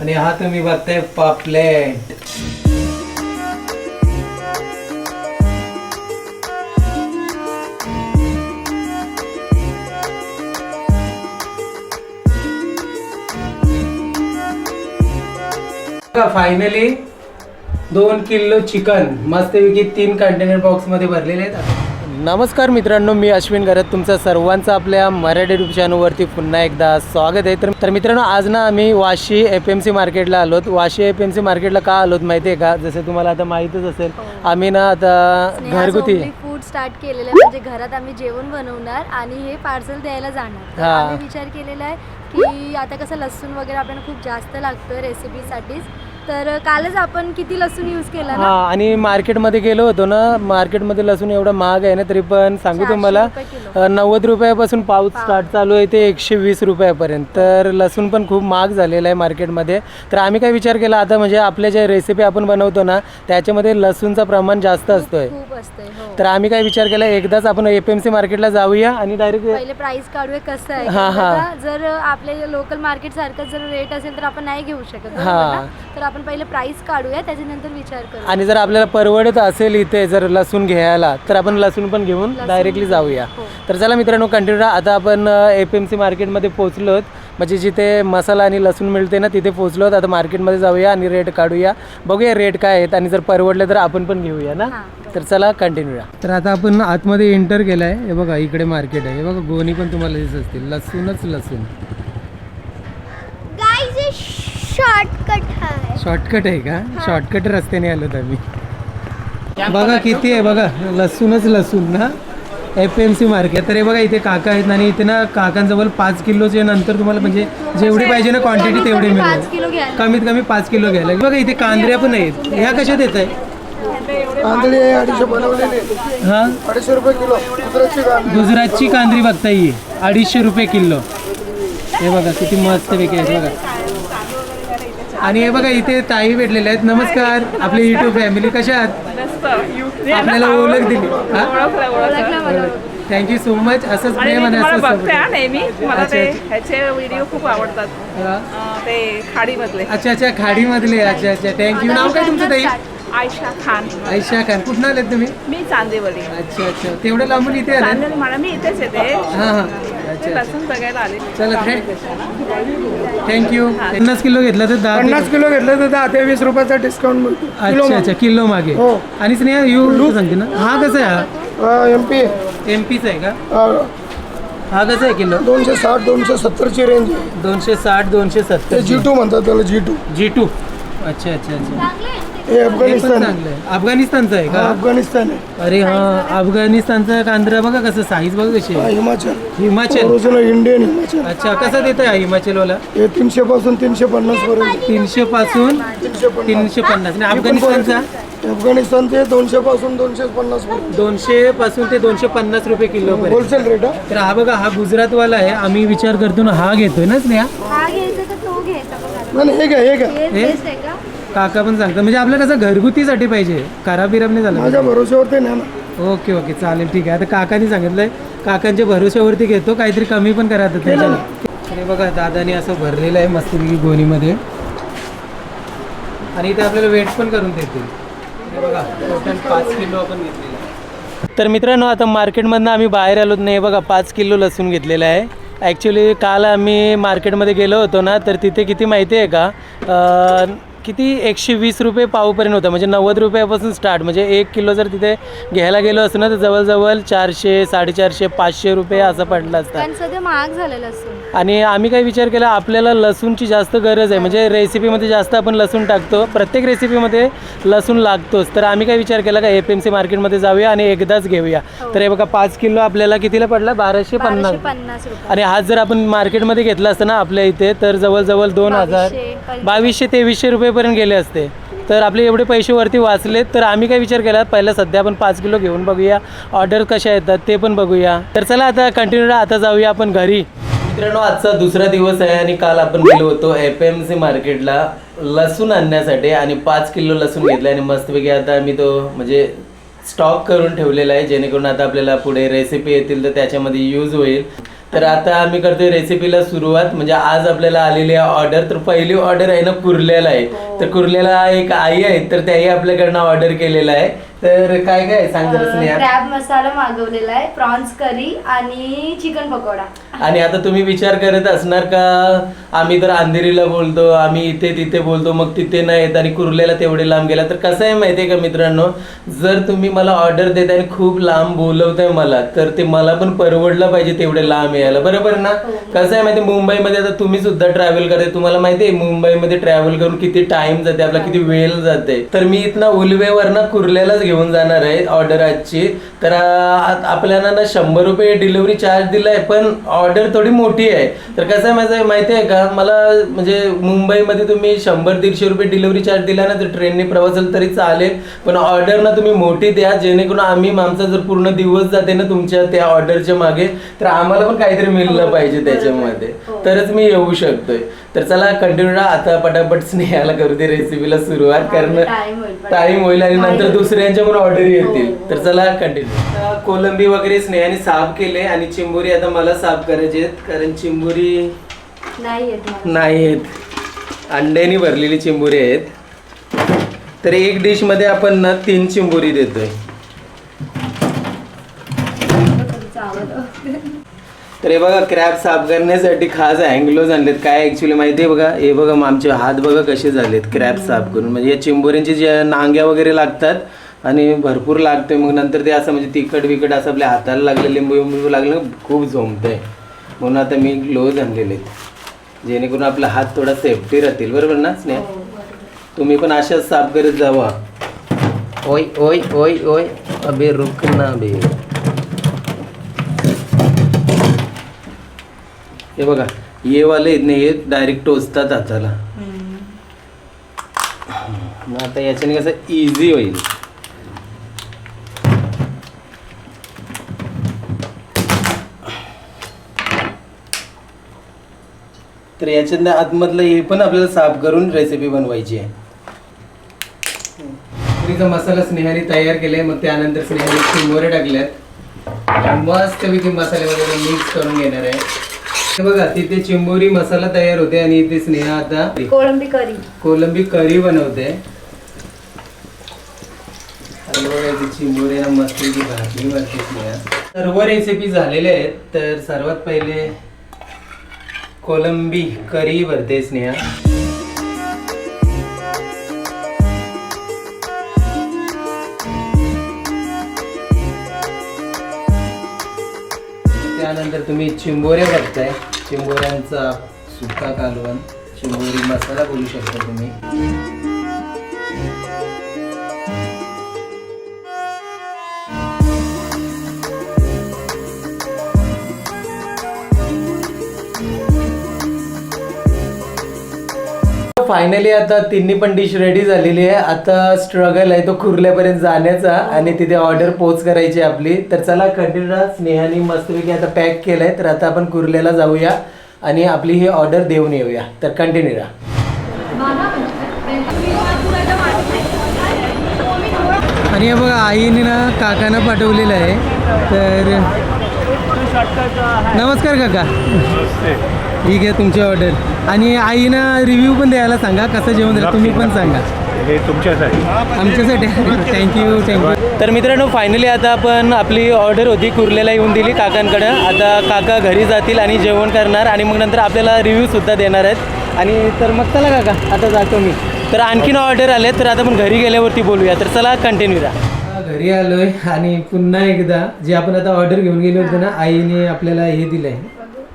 आणि हा तुम्ही बघताय पापलेट फायनली दोन किलो चिकन. मस्तपैकी तीन कंटेनर बॉक्समध्ये भरलेले आहेत. नमस्कार मित्रांनो मी अश्विन गरत तुमचं सर्वांचं आपल्या मराठी युट्यूब चॅनलवरती पुन्हा एकदा स्वागत आहे. तर तर मित्रांनो आज ना आम्ही वाशी एफ एम सी मार्केटला आलोत. वाशी एफ एम सी मार्केटला का आलोत माहिती आहे का? जसं तुम्हाला आता माहीतच असेल आम्ही ना आता घरगुती फूड स्टार्ट केलेलं आहे. म्हणजे घरात आम्ही जेवण बनवणार आणि हे पार्सल द्यायला जाणार. हा. आम्ही विचार केलेला आहे की आता कसं लसूण वगैरे आपल्याला खूप जास्त लागतं रेसिपीसाठीच तर कालच आपण किती लसूण यूज केला हा आणि मार्केटमध्ये गेलो होतो ना मार्केटमध्ये लसूण एवढं महाग आहे ना तरी पण सांगू तुम्हाला रुपये किलो. अ, नव्वद रुपयापासून पाऊस स्टार्ट चालू आहे ते एकशे वीस रुपयापर्यंत तर लसूण पण खूप महाग झालेला आहे मार्केटमध्ये तर आम्ही काय विचार केला आता म्हणजे आपल्या ज्या रेसिपी आपण बनवतो ना त्याच्यामध्ये लसूणचं प्रमाण जास्त असतोय खूप हो तर आम्ही काय विचार केला एकदाच आपण एफ एम सी मार्केटला जाऊया आणि डायरेक्ट पहिले प्राइस काढूया कसं आहे हा, कारण हा. जर आपल्या लोकल मार्केट सारखं जर रेट असेल तर आपण नाही घेऊ शकत बरोबर हा. ना? तर आपण पहिले प्राइस काढूया त्याच्यानंतर विचार करू. आणि जर आपल्याला परवडत असेल इथे जर लसूण घ्यायला तर आपण लसूण पण घेऊन लसूण डायरेक्टली जाऊया. हो. तर चला मित्रांनो कंटिन्यू आता आपण एफ एम सी मार्केटमध्ये पोहोचलोत. म्हणजे जिथे मसाला आणि लसूण मिळते ना तिथे पोहोचलोत. आता मार्केटमध्ये जाऊया आणि रेट काढूया. बघूया रेट काय आहेत आणि जर परवडले तर आपण पण घेऊया ना? हा. तर चला कंटिन्यू तर आता आपण आतमध्ये एंटर केलं आहे हे बघा इकडे मार्केट आहे. हे बघा गोणी पण तुम्हाला दिसत असतील. लसूणच लसूण. शॉर्टकट आहे. शॉर्टकट आहे का? शॉर्टकट रस्त्याने आलोत आम्ही. बघा किती आहे बघा. लसूणच लसूण ना. एफ एम सी मार्केट तर हे बघा इथे काका आहेत आणि इथे ना काकांजवळ पाच किलोचे नंतर तुम्हाला म्हणजे जेवढी पाहिजे ना क्वांटिटी तेवढी मिळेल. कमीत कमी पाच किलो घ्यायला. बघा इथे कांद्र्या पण आहेत. ह्या कशा देत आहे? आहे हा? गुजरातची कांद्री बघता ही अडीचशे रुपये किलो. हे बघा किती मस्त पैकी आहेत बघा. आणि हे बघा इथे ताई भेटलेले आहेत. नमस्कार. आपली युट्यूब फॅमिली कशा आहात? आपल्याला ओळख दिली. थँक्यू सो मच असंच प्रेम मी आणि असंच हा. नेहमी. मला अच्छा, ते अच्छा. ह्याचे व्हिडिओ खूप आवडतात. हा. अं, ते खाडीमधले. अच्छा अच्छा खाडीमधले. अच्छा अच्छा. थँक्यू नाव काय तुमचं ताई? आयशा खान. आयशा खान. कुठून आलेत तुम्ही? मी चांदेवली. अच्छा अच्छा. तेवढं लांबून इथे आले? चांदेवली मला मी इथेच येते. हां हां. ते अच्छा लसूण बघायला आले. चला थँक्यू पन्नास किलो घेतलं तर दहा पन्नास किलो घेतलं तर दहा ते वीस रुपयाचा डिस्काउंट मिळतो. किलो अच्छा. अच्छा किलो मागे. हो. आणि स्नेहा यू सांगते ना. हा कसा आहे एम पी हा एम पीचा आहे का? हा. कसा आहे किलो? दोनशे साठ दोनशे सत्तरची रेंज आहे. दोनशे साठ दोनशे ते सत्तर जी टू म्हणतात त्याला जी टू जी टू अच्छा अच्छा अच्छा. हे अफगाणिस्तान. आहे. आहे. अफगाणिस्तानचं आहे हा, का अफगाणिस्तान आहे. अरे हा अफगाणिस्तानचा कांद्रा बघा कसं साईज बघा कशी हा, आहे Himachal. Himachal. Original Indian Himachal. अच्छा कसा देत आहे हिमाचलवाला? हे तीनशे पासून तीनशे पन्नास पर्यंत. तीनशे पासून तीनशे पन्नास. तीनशे पन्नास. आणि अफगाणिस्तानचा? अफगाणिस्तानचे दोनशे पासून दोनशे पन्नास पर्यंत. दोनशे पासून ते दोनशे पन्नास रुपये किलो पर्यंत. होलसेल रेट हा? तर हा बघा हा गुजरातवाला आहे. आम्ही विचार करतो ना हा घेतोय ना स्नेहा? हा घ्यायचा का तो घ्यायचा बघा. नाही नाही, हे घ्या हे घ्या. हे? हे? बेस्ट आहे का? काका पण सांगतात. म्हणजे आपलं कसं घरगुतीसाठी पाहिजे. खराब बिराब नाही झालं माझ्या भरोश्यावरती ना. Okay okay. चालेल ठीक आहे. आता काकांनी सांगितलंय काकांच्या भरोश्यावरती घेतो. काहीतरी कमी पण करा आता त्याच्याला. तर हे बघा दादानी असं भरलेलं आहे मस्तपैकी गोणीमध्ये. आणि इथे आपल्याला वेट पण करून देतील. हे बघा टोटल पाच किलो आपण घेतलेलं आहे. तर मित्रांनो आता मार्केटमधनं आम्ही बाहेर आलोत नाही बघा पाच किलो लसूण घेतलेलं आहे. ॲक्च्युली काल आम्ही मार्केटमध्ये गेलो होतो ना तर तिथे किती माहिती आहे का? अं, किती एकशे वीस रुपये पावपर्यंत होतं? म्हणजे नव्वद रुपयापासून स्टार्ट म्हणजे एक किलो जर तिथे घ्यायला गेलो असतं ना तर जवळजवळ चारशे साडेचारशे पाचशे रुपये असं पडलं असतं. सगळं सध्या महाग झालेलं असतं. आणि आम्ही काय विचार केला आपल्याला लसूणची जास्त गरज आहे. म्हणजे रेसिपीमध्ये जास्त आपण लसूण टाकतो. प्रत्येक रेसिपीमध्ये लसूण लागतोच. तर आम्ही काय विचार केला का एफ एम सी मार्केटमध्ये जाऊया आणि एकदाच घेऊया. तर हे बघा पाच किलो आपल्याला कितीला पडला? बाराशे पन्नास. आणि आज जर आपण मार्केटमध्ये घेतला असतं ना आपल्या इथे तर जवळजवळ दोन हजार बावीसशे, तेवीसशे रुपयेपर्यंत गेले असते. तर आपले एवढे पैसे वरती वाचलेत. तर आम्ही काय विचार केला पहिला सध्या आपण पाच किलो घेऊन बघूया. ऑर्डर कशा येतात ते पण बघूया. तर चला आता कंटिन्यू आता जाऊया आपण घरी. मित्रांनो आजचा दुसरा दिवस आहे आणि काल आपण गेलो होतो एफ एम सी मार्केटला लसूण आणण्यासाठी आणि पाच किलो लसूण घेतला आणि मस्तपैकी आता मी तो म्हणजे स्टॉक करून ठेवलेला आहे. जेणेकरून आता आपल्याला पुढे रेसिपी येतील तर त्याच्यामध्ये यूज होईल. तर आता आम्ही करतोय रेसिपीला सुरुवात. म्हणजे आज आपल्याला आलेली आहे ऑर्डर तर पहिली ऑर्डर आहे ना कुर्ल्याला आहे. तर कुर्ल्याला एक आई आहे तर त्याही आपल्याकडनं ऑर्डर केलेला आहे. तर काय काय सांग जरा स्नेहा. क्रॅब मसाला मागवलेला आहे प्रॉन्स करी आणि चिकन पकोडा. आणि आता तुम्ही विचार करत असणार का आम्ही तर अंधेरीला बोलतो आम्ही इथे तिथे बोलतो मग तिथे नाही येत आणि कुर्ल्याला तेवढे लांब गेला. तर कसं आहे माहिती आहे का मित्रांनो जर तुम्ही मला ऑर्डर देत आणि खूप लांब बोलवताय मला तर ते मला पण परवडलं पाहिजे तेवढे लांब यायला. बरोबर ना? कसं आहे माहिती मुंबईमध्ये आता तुम्ही सुद्धा ट्रॅव्हल करते तुम्हाला माहिती आहे मुंबईमध्ये ट्रॅव्हल करून किती टाइम जाते आपला किती वेळ जाते. तर मी इथनं उलवेवरनं कुर्ल्यालाच घेऊन जाणार आहे ऑर्डर आजची. तर आपल्याला ना शंभर रुपये डिलिव्हरी चार्ज दिलाय पण ऑर्डर थोडी मोठी आहे. तर कसं आहे माझं माहिती आहे का? मला म्हणजे मुंबईमध्ये तुम्ही शंभर दीडशे रुपये डिलिव्हरी चार्ज दिला ना तर ट्रेनने प्रवास झाला तरी चालेल पण ऑर्डर ना तुम्ही मोठी द्या जेणेकरून आम्ही आमचा जर पूर्ण दिवस जाते ना तुमच्या त्या ऑर्डरच्या मागे तर आम्हाला पण काहीतरी मिळलं पाहिजे त्याच्यामध्ये. तरच मी येऊ शकतोय. तर चला कंटिन्यू आता पटापट स्नेहाला करू दे रेसिपीला सुरुवात कारण टाइम होईल पण. टाइम होईल आणि नंतर दुसऱ्यांच्या पण ऑर्डर येतील. तर चला कंटिन्यू कोलंबी वगैरे स्नेहाने साफ केले आणि चिंबोरी आता मला साफ करायचे आहेत कारण चिंबोरी नाही येत मला. नाही आहेत अंड्यानी भरलेली चिंबोरी आहेत. तर एक डिशमध्ये आपण ना तीन चिंबोरी देतोय. तर हे बघा क्रॅब साफ करण्यासाठी खास अँग्लोज आणलेत. काय ऍक्च्युली माहिती आहे बघा? हे बघा मग आमचे हात बघा कसे झालेत क्रॅब साफ करून. म्हणजे या चिंबोऱ्यांची ज्या नांग्या वगैरे लागतात आणि भरपूर लागते मग नंतर ते असं म्हणजे तिखट बिकट असं आपल्या हाताला लागलं लिंबू लिंबू लागलं खूप झोमतंय म्हणून आता मी ग्लोव्ज आणलेले आहेत. जेणेकरून आपला हात थोडा सेफ्टी राहतील. बरोबर ना स्नेह? तुम्ही पण अशाच साफ करत जावा. ओय ओय ओय ओय. अबे रुक ना बे. हे बघा ये वाले आहेत ना हे डायरेक्ट टोचतात हाताला. मग आता याच्याने कसं इझी होईल. तर याच्यातनं आतमधलं हे पण आपल्याला साफ करून रेसिपी बनवायची आहे. पुरीचा मसाला स्नेहाने तयार केलाय मग त्यानंतर स्नेहाने चिंबोरे टाकल्यात. मस्त वगैरे मिक्स करून घेणार आहे. हे बघा तिथे चिंबोरी मसाला तयार होते आणि इथे स्नेहा आता कोळंबी करी. कोलंबी करी बनवते. आणि बघा इथे चिंबोरी ना मस्त पैकी भाजी बनते स्नेहा. सर्व रेसिपी झालेल्या आहेत तर सर्वात पहिले कोलंबी करी भरते स्नेहा. त्यानंतर तुम्ही चिंबोऱ्या बघताय. चिंबोऱ्यांचा सुका कालवण चिंबोरी मसाला बोलू शकता तुम्ही. फायनली आता तिन्ही पण डिश रेडी झालेली आहे. आता स्ट्रगल आहे तो कुर्ल्यापर्यंत जाण्याचा आणि तिथे ऑर्डर पोच करायची आहे आपली. तर चला कंटिन्यू स्नेहाने मस्तपैकी आता पॅक केलंय. तर आता आपण कुर्ल्याला जाऊया आणि आपली ही ऑर्डर देऊन येऊया. तर कंटिन्यू राहा आणि हे बघा आईने ना काकांना पाठवलेलं आहे. तर नमस्कार काका. ठीक आहे तुमची ऑर्डर आणि आईनं रिव्ह्यू पण द्यायला सांगा कसं जेवण झालं तुम्ही पण सांगा. हे तुमच्यासाठी. आमच्यासाठी. थँक्यू थँक्यू तर मित्रांनो फायनली आता आपण आपली ऑर्डर होती कुर्ल्याला येऊन दिली काकांकडं. आता काका घरी जातील आणि जेवण करणार आणि मग नंतर आपल्याला रिव्ह्यूसुद्धा देणार आहेत. आणि तर मग चला काका आता जातो मी. तर आणखीन ऑर्डर आले तर आता आपण घरी गेल्यावरती बोलूया. तर चला कंटिन्यू राहा घरी आलोय आणि पुन्हा एकदा जे आपण आता ऑर्डर घेऊन गेलो होतो ना आईने आपल्याला हे दिलंय.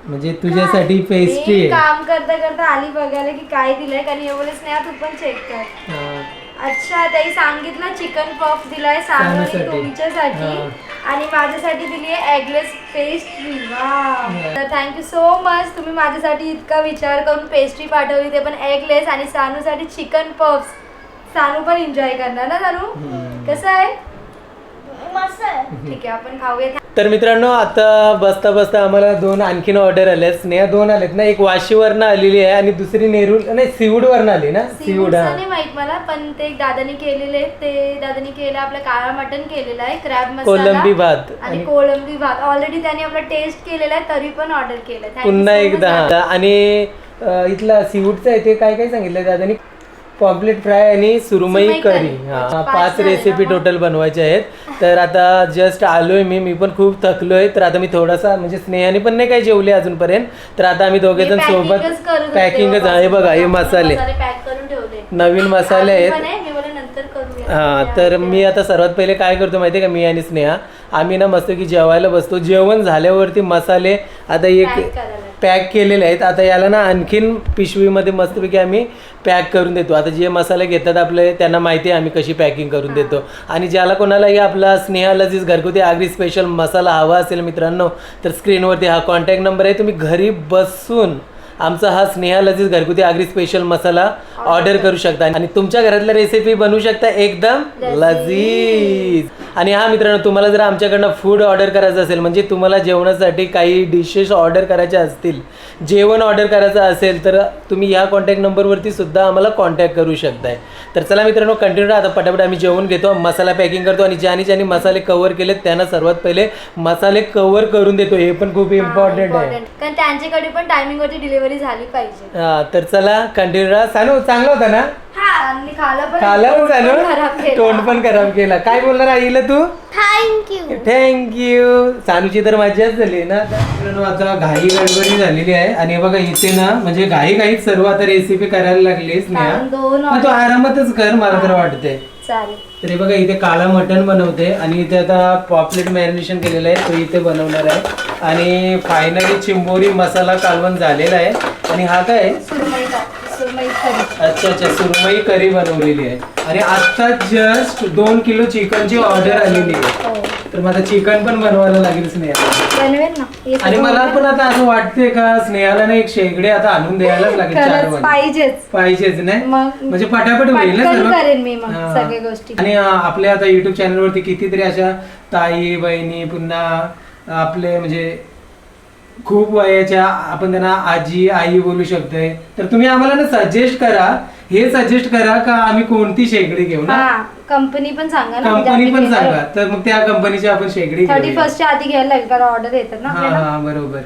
म्हणजे तुझ्यासाठी पेस्ट्री मी आहे. काम करता करता आली बघायला की काय दिलंय कारण एवढेच नाही तू पण चेक कर. हा. अच्छा ताई सांगितलं चिकन पफ दिलाय सानूने सानूसाठी. तुमच्यासाठी. हा. आणि माझ्यासाठी दिली आहे एगलेस पेस्ट्री वा तर थँक्यू सो मच तुम्ही माझ्यासाठी इतका विचार करून पेस्ट्री पाठवली ते पण एगलेस आणि सानूसाठी चिकन पफ्स सानू पण एन्जॉय करणार ना सानू? कसं आहे. ठीक आहे आपण खाऊया. तर मित्रांनो आता बसता बसता आम्हाला दोन आणखीन ऑर्डर आल्या स्नेहा दोन आलेत ना एक वाशीवरनं आलेली आहे आणि दुसरी नेरूळ नाही सिवूडवरनं आली ना? सिवूड हा. नाही माहीत मला पण ते एक दादानी केलेले ते दादानी केलं आपलं काळा मटन केलेलं आहे क्रॅब मसाला कोलंबी भात. आणि आणि कोळंबी भात. ऑलरेडी त्यांनी आपला टेस्ट केलेला आहे तरी पण ऑर्डर केलं. Thank you पुन्हा so much, एकदा. आणि अ, इथला सीवूडचं आहे ते काय काय सांगितलं दादानी? पॉम्पलेट फ्राय आणि सुरमई करी. हा पाच रेसिपी? टोटल बनवायचे आहेत. तर आता जस्ट आलोय मी मी पण खूप थकलोय. तर आता मी थोडासा म्हणजे स्नेहाने पण नाही काही जेवले अजूनपर्यंत. तर आता आम्ही दोघे जण सोबत पॅकिंगच आहे. बघा हे मसाले. नवीन मसाले आहेत. हा तर मी आता सर्वात पहिले काय करतो माहिती आहे का मी आणि स्नेहा आम्ही ना मस्त की जेवायला बसतो. जेवण झाल्यावरती मसाले आता एक. पॅक केलेले आहेत. आता याला ना आणखीन पिशवीमध्ये मस्तपैकी आम्ही पॅक करून देतो. आता जे मसाले घेतात आपले त्यांना माहिती आहे आम्ही कशी पॅकिंग करून देतो. आणि ज्याला कोणालाही आपला स्नेहा लजीज घरगुती आगरी स्पेशल मसाला हवा असेल मित्रांनो तर स्क्रीनवरती हा कॉन्टॅक्ट नंबर आहे. तुम्ही घरी बसून आमचा हा स्नेहा लजीज घरगुती आगरी स्पेशल मसाला ऑर्डर करू शकता. आणि तुमच्या घरातल्या रेसिपी बनवू शकता एकदम लजीज. आणि हा मित्रांनो तुम्हाला जर आमच्याकडनं फूड ऑर्डर करायचं असेल म्हणजे तुम्हाला जेवणासाठी काही डिशेस ऑर्डर करायच्या असतील जेवण ऑर्डर करायचं असेल तर तुम्ही ह्या कॉन्टॅक्ट नंबरवरती सुद्धा आम्हाला कॉन्टॅक्ट करू शकताय. तर चला मित्रांनो कंटिन्यू आता पटापट आम्ही जेवण घेतो मसाला पॅकिंग करतो आणि ज्याने ज्याने मसाले कव्हर केलेत त्यांना सर्वात पहिले मसाले कव्हर करून देतो. हे पण खूप इम्पॉर्टंट आहे. कारण त्यांच्याकडे पण टायमिंग वरती डिलिव्हरी झाली पाहिजे. हा तर चला कंटिन्यू राहा. सानू चांगला होता ना? हा आणि खाला पण खाला पण तोंड पण खराब सानू केलं. तोंड पण खराब केला. काय बोलणार आईला तू? थँक्यू थँक्यू सानूची तर मजाच झाली ना. मित्रांनो, आता घाई गडबडी झालेली आहे. आणि बघा इथे ना म्हणजे घाई घाईत सर्व आता रेसिपी करायला लागलीस ना कारण दोन पण तू आरामातच कर मला तर वाटते चालेल. तर बघा इथे काळा मटण बनवते आणि इथे आता पॉपलेट मॅरिनेशन केलेलं आहे तो इथे बनवणार आहे. आणि फायनली चिंबोरी मसाला कालवण झालेला आहे. आणि हा काय आहे? सुरमई का सुरमई अच्छा अच्छा सुरमई करी बनवलेली आहे. आणि आता जस्ट दोन किलो चिकनची ऑर्डर आलेली आहे. हो. तर आता चिकन पण बनवायला लागेल स्नेहाला बनवेल ना. येतं आणि मला पण आता असं वाटते का स्नेहाला ना एक शेगडे आता आणून द्यायलाच लागेल चार खरंच वाजता. पाहिजेच. पाहिजेच नाही? मग म्हणजे पटापट होईल ना पटकन सर्व? करेन मी मग हा. सगळ्या गोष्टी. आणि अं, आपल्या आता युट्यूब चॅनलवरती कितीतरी अशा ताई बहिणी पुन्हा आपले म्हणजे खूप वयाच्या आपण त्यांना आजी आई बोलू शकतोय. तर तुम्ही आम्हाला ना सजेस्ट करा. हे सजेस्ट करा का आम्ही कोणती शेगडी घेऊ ना? हा कंपनी पण सांगा ना कंपनी पण सांगा. तर मग त्या कंपनीची आपण शेगडी थर्टी घेऊया. फर्स्टच्या आधी घ्यायला लागेल कारण ऑर्डर येतात ना हा आपल्याला. हा बरोबर.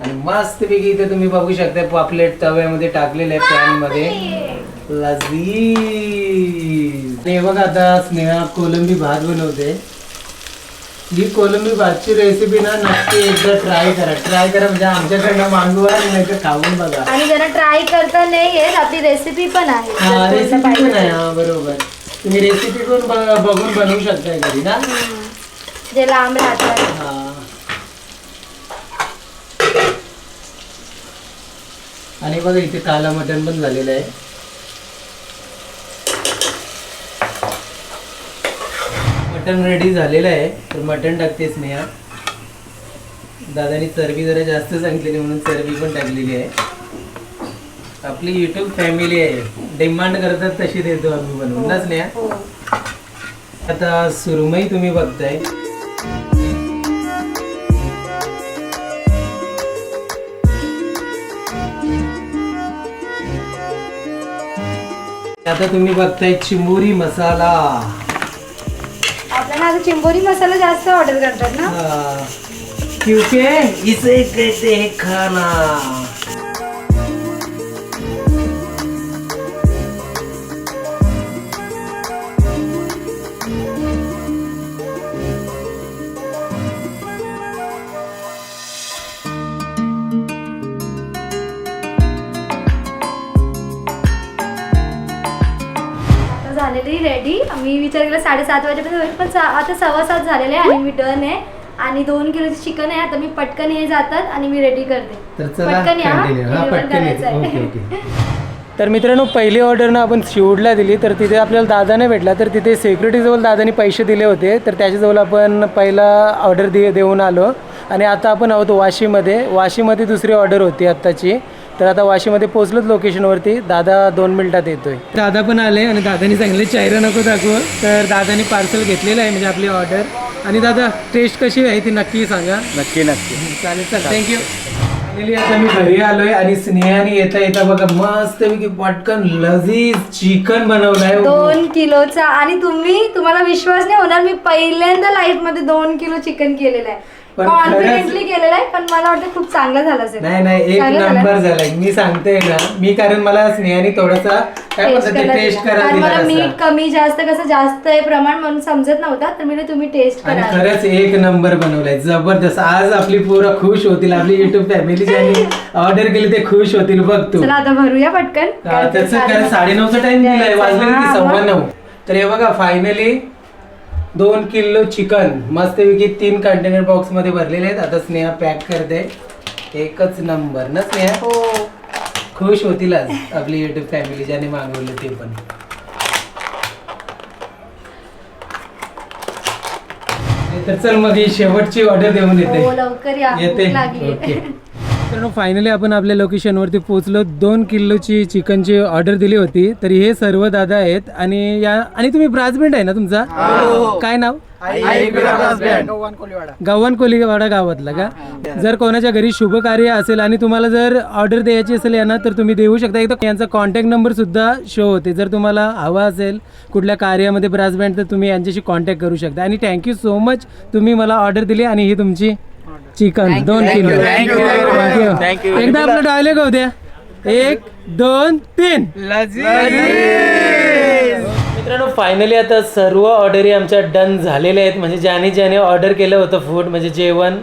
आणि मस्त पैकी इथे तुम्ही बघू शकता पॉपलेट तव्यामध्ये टाकलेले आहे पॅनमध्ये लजीज. आणि हे बघा आता स्नेहा कोलंबी भात बनवते. ही कोलंबी भातची रेसिपी ना नक्की एकदा ट्राय करा ट्राय करा म्हणजे आमच्याकडनं मागवा नाही तर खाऊन बघा आणि जरा ट्राय करता नाही येत आपली रेसिपी पण आहे. हा जर रेसिपी पाहिजे. पण आहे. हा बरोबर. तुम्ही रेसिपी पण ब- बघून बनवू शकताय घरी ना? हम्म. जे लांब राहतात हा. आणि बघा इथे काला मटण पण झालेलं आहे. मटण रेडी झालेलं आहे. तर मटण टाकते स्नेहा. दादानी चरबी जरा जास्त सांगितलेली म्हणून चरबी पण टाकलेली आहे. आपली युट्यूब फॅमिली आहे. डिमांड करतात तशी देतो आम्ही बनवून ना स्नेहा? हो. आता सुरमई तुम्ही बघताय. आता तुम्ही बघताय चिंबोरी मसाला. आपल्याला चिंबोरी मसाला जास्त ऑर्डर करतात ना? हाँ, क्योंकि इसे कहते खाना? रेडी मी विचार केला साडेसात वाजेपर्यंत होईल पण सा- आता सव्वा सात झालेले आहे आणि मी डन आहे. आणि दोन किलोचे चिकन आहे. आता मी पटकन हे जातात आणि मी रेडी करते. पटकन या, हा तर मित्रांनो पहिली ऑर्डर ना आपण शिवडला दिली. तर तिथे आपल्याला दादाने भेटला. तर तिथे सेक्युरिटीजवळ दादाने पैसे दिले होते. तर त्याच्याजवळ आपण पहिला ऑर्डर दे देऊन आलो. आणि आता आपण आहोत वाशीमध्ये. वाशीमध्ये दुसरी ऑर्डर होती आत्ताची. तर आता वाशीमध्ये पोहोचलोच लोकेशनवरती दादा दोन मिनिटात येतोय. दादा पण आले आणि दादानी सांगितले चायरा नको दाखव. तर दादानी पार्सल घेतलेलं आहे म्हणजे आपली ऑर्डर आणि दादा टेस्ट कशी आहे ती नक्की सांगा. नक्की नक्की. चालेल चल थँक्यू आता मी घरी आलोय आणि स्नेहाने येता येता बघा मस्त पैकी पटकन लजीज चिकन बनवलंय. दोन किलोचा. आणि तुम्ही तुम्हाला विश्वास नाही होणार मी पहिल्यांदा लाईफमध्ये दोन किलो चिकन केलेलं आहे. पण कॉन्फिडेंटली केलेलं आहे पण मला वाटतं खूप चांगलं झालं असेल. नाही नाही एक चांगलं झालं? नंबर झालाय. मी सांगते ना मी कारण मला स्नेहाने थोडासा काय टेस्ट म्हणतात करायला टेस्ट दिला. करा कारण दिला मला मीठ. कमी जास्त कसं जास्त आहे प्रमाण म्हणून समजत नव्हता तर मी तुम्ही टेस्ट आणि करा खरंच एक नंबर बनवलाय. जबरदस्त. आज आपली पोरं खुश होतील. आपली युट्यूब फॅमिली ज्यांनी ऑर्डर केली ते खुश होतील. बघ तू. चला आता भरूया पटकन. हा, त्याचं कारण साडेनऊचा टाइम दिलाय. वाजले सव्वा. नऊ. तर हे बघा फायनली दोन किलो चिकन. मस्तपैकी तीन कंटेनर बॉक्समध्ये भरलेले आहेत. आता स्नेहा पॅक करते. एकच नंबर ना स्नेहा? हो. खुश होतील आज आपली युट्यूब फॅमिली ज्याने मागवलं ते पण. तर चल मग ही शेवटची ऑर्डर देऊन हो येते लवकर या. येते. भूक लागली ओके मित्रांनो फायनली आपण आपल्या लोकेशनवरती पोहोचलो. दोन किलोची चिकनची ऑर्डर दिली होती. तरी हे सर्व दादा आहेत आणि या आणि तुम्ही ब्राजबँड आहे ना तुमचा? काय नाव? गव्हाण कोलीवाडा गावातला का? जर कोणाच्या घरी शुभ कार्य असेल आणि तुम्हाला जर ऑर्डर द्यायची असेल यांना तर तुम्ही देऊ शकता. एकदा यांचा कॉन्टॅक्ट नंबर सुद्धा शो होते. जर तुम्हाला हवा असेल कुठल्या कार्यामध्ये ब्रास बँड तर तुम्ही यांच्याशी कॉन्टॅक्ट करू शकता. आणि थँक्यू सो मच तुम्ही मला ऑर्डर दिली आणि ही तुमची चिकन दोन किलो. you. एकदा आपलं डायलेग होऊ द्या. एक दोन तीन. मित्रांनो फायनली आता सर्व ऑर्डरी आमच्या डन झालेल्या आहेत. म्हणजे ज्याने ज्याने ऑर्डर केलं होतं फूड म्हणजे जेवण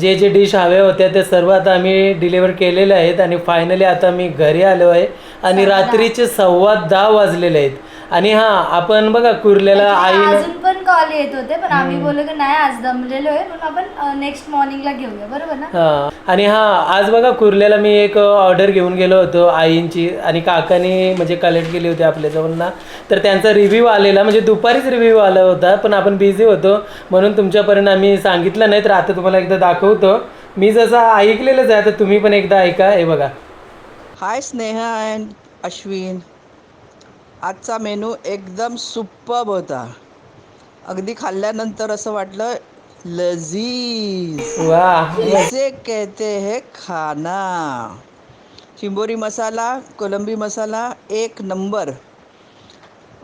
जे जे डिश हव्या होत्या ते सर्व आता आम्ही डिलिव्हर केलेले आहेत. आणि फायनली आता मी घरी आलो आहे. आणि रात्रीचे सव्वा दहा वाजलेले आहेत. आणि हां आपण बघा कुर्ल्याला आईनं अजून पण कॉल येत होते पण आम्ही बोललो की नाही आज दमलेलो आहे म्हणून आपण नेक्स्ट मॉर्निंगला घेऊया बरोबर ना? हा. आणि हा आज बघा कुर्ल्याला मी एक ऑर्डर घेऊन गेलो होतो आईंची आणि काकानी म्हणजे कलेक्ट केली होती आपल्याजवळ ना. तर त्यांचा रिव्ह्यू आलेला म्हणजे दुपारीच रिव्ह्यू आला होता पण आपण बिझी होतो. म्हणून तुमच्यापर्यंत आम्ही सांगितलं नाही तर आता तुम्हाला एकदा दाखवतो. मी जसं ऐकलेलंच आहे आता तुम्ही पण एकदा ऐका हे बघा. हाय स्नेहा अँड अश्विन आजचा मेनू एकदम सुप्पब होता. अगदी खाल्ल्यानंतर असं वाटलं लजीज. इसे कहते हैं खाना? चिंबोरी मसाला कोलंबी मसाला एक नंबर.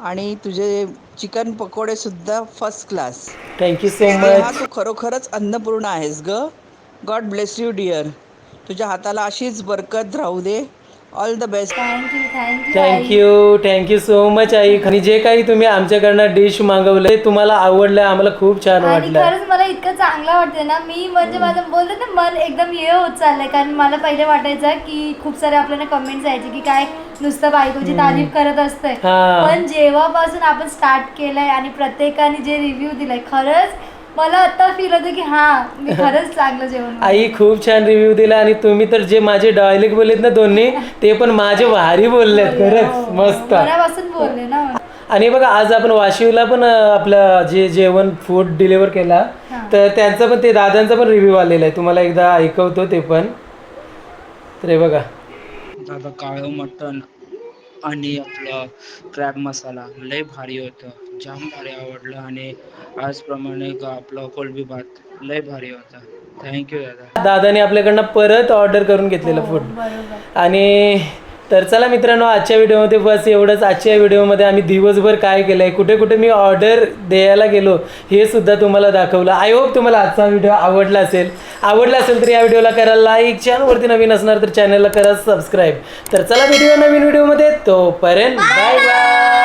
आणि तुझे चिकन पकोडे सुद्धा first class thank you so much तू खरोखरच अन्नपूर्ण आहेस ग. गॉड ब्लेस यू डिअर तुझ्या हाताला अशीच बरकत राहू दे. All the best thank you thank you thank you thank you so much आई. आणि जे काही तुम्ही आमच्याकडनं डिश मागवलं ते तुम्हाला आवडलं आम्हाला खूप छान आणि वाटलं. खरंच मला इतकं चांगलं वाटते ना मी म्हणजे माझं बोलते ना मन एकदम ये होत चाललंय. कारण मला पहिले वाटायचं की खूप सारे आपल्याला कमेंट्स यायचे की काय नुसतं बायकोची तारीफ करत असतंय. हा. पण जेव्हापासून आपण स्टार्ट केलंय आणि प्रत्येकाने जे रिव्ह्यू दिलाय खरंच मला आता फील होतं की हा मी खरंच चांगलं जेवण. आई खूप छान रिव्ह्यू दिला आणि तुम्ही तर जे माझे डायलेक्ट बोललेत ना दोन्ही ते पण माझे भारी बोललेत खरंच मस्त. मनापासून बोलले ना. आणि बघा आज आपण वाशिवला पण आपलं जे जेवण फूड डिलिव्हर केला तर त्यांचा पण ते दादांचा पण रिव्ह्यू आलेला आहे. तुम्हाला एकदा ऐकवतो ते पण. तर हे बघा. दादा काळं मटण. आणि आपलं क्रॅब मसाला लय भारी होतं. जाम भारी आवडलं आणि आजप्रमाणे ग- आपलं कोलबी भात लय भारी होता. थँक्यू दादा. दादाने आपल्याकडनं परत ऑर्डर करून घेतलेलं फूड बरोबर. आणि तर चला मित्रांनो आजच्या व्हिडिओमध्ये बस एवढंच. आजच्या व्हिडिओमध्ये आम्ही दिवसभर काय केलं आहे कुठे कुठे मी ऑर्डर द्यायला गेलो हे सुद्धा तुम्हाला दाखवलं. आय होप तुम्हाला आजचा व्हिडिओ आवडला असेल. आवडला असेल तर या व्हिडिओला करा लाईक चॅनलवरती नवीन असणार तर चॅनलला करा सबस्क्राईब तर चला व्हिडिओ नवीन व्हिडिओमध्ये. तोपर्यंत बाय बाय